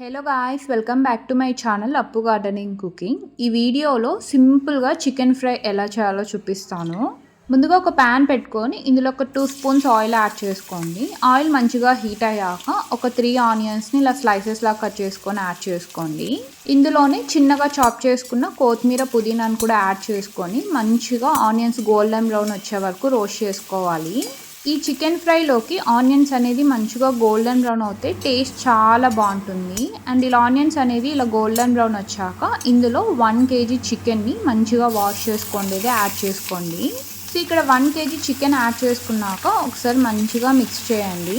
Hello guys welcome back to my channel Appu gardening cooking ఈ వీడియోలో సింపుల్గా chicken fry ఎలా చేయాలో చూపిస్తాను. ముందుగా ఒక ప్యాన్ పెట్టుకొని ఇందులో ఒక టూ స్పూన్స్ ఆయిల్ యాడ్ చేసుకోండి. ఆయిల్ మంచిగా హీట్ అయ్యాక ఒక త్రీ ఆనియన్స్ని ఇలా స్లైసెస్లా కట్ చేసుకొని యాడ్ చేసుకోండి. ఇందులోనే చిన్నగా చాప్ చేసుకున్న కొత్తిమీర పుదీనాను కూడా యాడ్ చేసుకొని మంచిగా ఆనియన్స్ గోల్డెన్ బ్రౌన్ వచ్చే వరకు రోస్ట్ చేసుకోవాలి. ఈ చికెన్ ఫ్రైలోకి ఆనియన్స్ అనేది మంచిగా గోల్డెన్ బ్రౌన్ అవుతే టేస్ట్ చాలా బాగుంటుంది. అండ్ ఇలా ఆనియన్స్ అనేది ఇలా గోల్డెన్ బ్రౌన్ వచ్చాక ఇందులో వన్ కేజీ చికెన్ని మంచిగా వాష్ చేసుకోండి. యాడ్ చేసుకోండి. సో ఇక్కడ వన్ కేజీ చికెన్ యాడ్ చేసుకున్నాక ఒకసారి మంచిగా మిక్స్ చేయండి.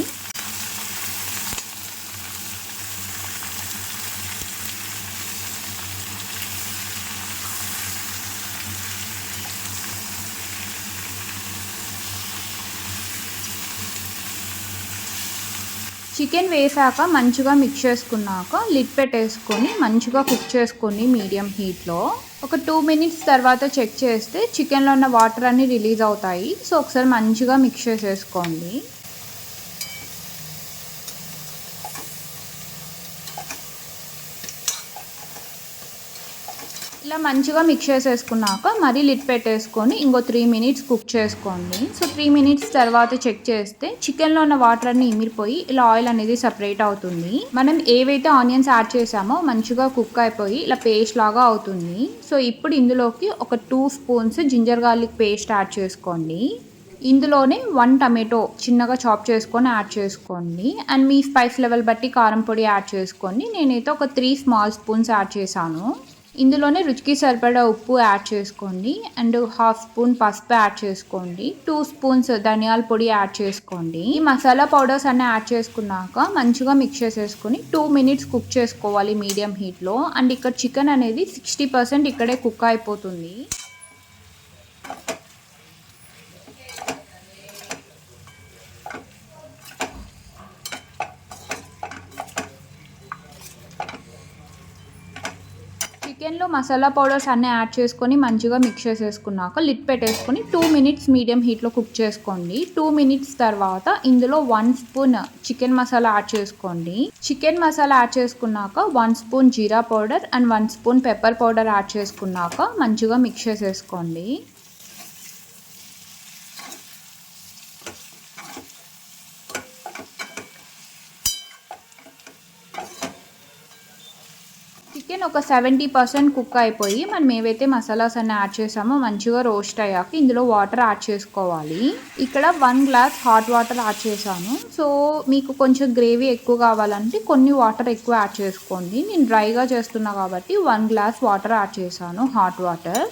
చికెన్ వేసాక మంచిగా మిక్స్ చేసుకున్నాక లిడ్ పెట్టేసుకొని మంచిగా కుక్ చేసుకొని మీడియం హీట్లో ఒక టూ మినిట్స్ తర్వాత చెక్ చేస్తే చికెన్లో ఉన్న వాటర్ అన్నీ రిలీజ్ అవుతాయి. సో ఒకసారి మంచిగా మిక్స్ చేసేసుకోండి. ఇలా మంచిగా మిక్స్ చేసేసుకున్నాక మరీ లిట్ పెట్టేసుకొని ఇంకో త్రీ మినిట్స్ కుక్ చేసుకోండి. సో త్రీ మినిట్స్ తర్వాత చెక్ చేస్తే చికెన్లో ఉన్న వాటర్ అన్ని ఇమిరిపోయి ఇలా ఆయిల్ అనేది సపరేట్ అవుతుంది. మనం ఏవైతే ఆనియన్స్ యాడ్ చేసామో మంచిగా కుక్ అయిపోయి ఇలా పేస్ట్ లాగా అవుతుంది. సో ఇప్పుడు ఇందులోకి ఒక two spoons ginger garlic paste add చేసుకోండి. ఇందులోనే వన్ టమాటో చిన్నగా చాప్ చేసుకొని యాడ్ చేసుకోండి. అండ్ మీ స్పైస్ లెవెల్ బట్టి కారం పొడి యాడ్ చేసుకోండి. నేనైతే ఒక త్రీ స్మాల్ స్పూన్స్ యాడ్ చేశాను. ఇందులోనే రుచికి సరిపడా ఉప్పు యాడ్ చేసుకోండి. అండ్ హాఫ్ స్పూన్ పసుపు యాడ్ చేసుకోండి. టూ స్పూన్స్ ధనియాల పొడి యాడ్ చేసుకోండి. ఈ మసాలా పౌడర్స్ అన్నీ యాడ్ చేసుకున్నాక మంచిగా మిక్స్ చేసేసుకుని టూ మినిట్స్ కుక్ చేసుకోవాలి మీడియం హీట్లో. అండ్ ఇక్కడ చికెన్ అనేది సిక్స్టీ పర్సెంట్ ఇక్కడే కుక్ అయిపోతుంది. చికెన్లో మసాలా పౌడర్స్ అన్నీ యాడ్ చేసుకొని మంచిగా మిక్స్ చేసేసుకున్నాక లిట్ పెట్టేసుకొని టూ మినిట్స్ మీడియం హీట్లో కుక్ చేసుకోండి. టూ మినిట్స్ తర్వాత ఇందులో one spoon chicken masala add చేసుకోండి. చికెన్ మసాలా యాడ్ చేసుకున్నాక one spoon jeera powder and one spoon pepper powder add చేసుకున్నాక మంచిగా మిక్స్ చేసేసుకోండి. చికెన్ ఒక సెవెంటీ పర్సెంట్ కుక్ అయిపోయి మనం ఏవైతే మసాలాస్ అన్ని యాడ్ చేసామో మంచిగా రోస్ట్ అయ్యాక ఇందులో వాటర్ యాడ్ చేసుకోవాలి. ఇక్కడ one glass hot water add చేశాను. సో మీకు కొంచెం గ్రేవీ ఎక్కువ కావాలంటే కొన్ని వాటర్ ఎక్కువ యాడ్ చేసుకోండి. నేను డ్రైగా చేస్తున్నా కాబట్టి వన్ గ్లాస్ వాటర్ యాడ్ చేశాను hot water.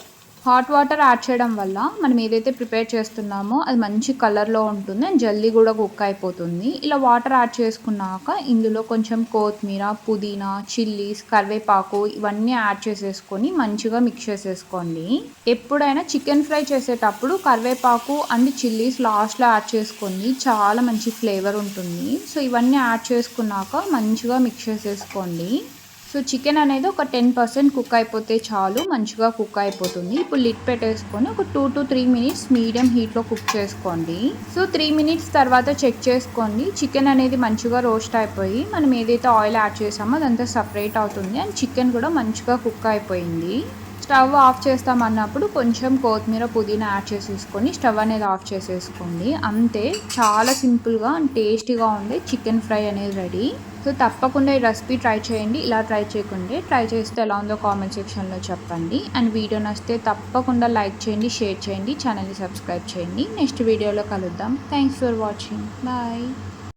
Hot water add చేయడం వల్ల మనం ఏదైతే ప్రిపేర్ చేస్తున్నామో అది మంచి కలర్లో ఉంటుంది అండ్ జల్దీ కూడా కుక్ అయిపోతుంది. ఇలా వాటర్ యాడ్ చేసుకున్నాక ఇందులో కొంచెం కొత్తిమీర పుదీనా చిల్లీస్ కరివేపాకు ఇవన్నీ యాడ్ చేసేసుకొని మంచిగా మిక్స్ చేసేసుకోండి. ఎప్పుడైనా చికెన్ ఫ్రై చేసేటప్పుడు కరివేపాకు అండ్ చిల్లీస్ లాస్ట్లో యాడ్ చేసుకోండి చాలా మంచి ఫ్లేవర్ ఉంటుంది. సో ఇవన్నీ యాడ్ చేసుకున్నాక మంచిగా మిక్స్ చేసేసుకోండి. సో చికెన్ అనేది ఒక టెన్ పర్సెంట్ కుక్ అయిపోతే చాలు మంచిగా కుక్ అయిపోతుంది. ఇప్పుడు లిట్ పెట్టేసుకొని ఒక two to three minutes medium హీట్లో cook చేసుకోండి. సో త్రీ మినిట్స్ తర్వాత చెక్ చేసుకోండి. చికెన్ అనేది మంచిగా రోస్ట్ అయిపోయి మనం ఏదైతే ఆయిల్ యాడ్ చేసామో అదంతా సపరేట్ అవుతుంది. అండ్ చికెన్ కూడా మంచిగా కుక్ అయిపోయింది. స్టవ్ ఆఫ్ చేస్తామన్నప్పుడు కొంచెం కొత్తిమీర పుదీనా యాడ్ చేసేసుకొని స్టవ్ అనేది ఆఫ్ చేసేసుకోండి. అంతే చాలా సింపుల్గా అండ్ టేస్టీగా ఉండే చికెన్ ఫ్రై అనేది రెడీ. సో తప్పకుండా ఈ రెసిపీ ట్రై చేయండి. ఇలా ట్రై చేయకుండే ట్రై చేస్తే ఎలా ఉందో కామెంట్ సెక్షన్లో చెప్పండి. అండ్ వీడియో నచ్చితే తప్పకుండా లైక్ చేయండి షేర్ చేయండి ఛానల్ని సబ్స్క్రైబ్ చేయండి. నెక్స్ట్ వీడియోలో కలుద్దాం. Thanks for watching. బాయ్.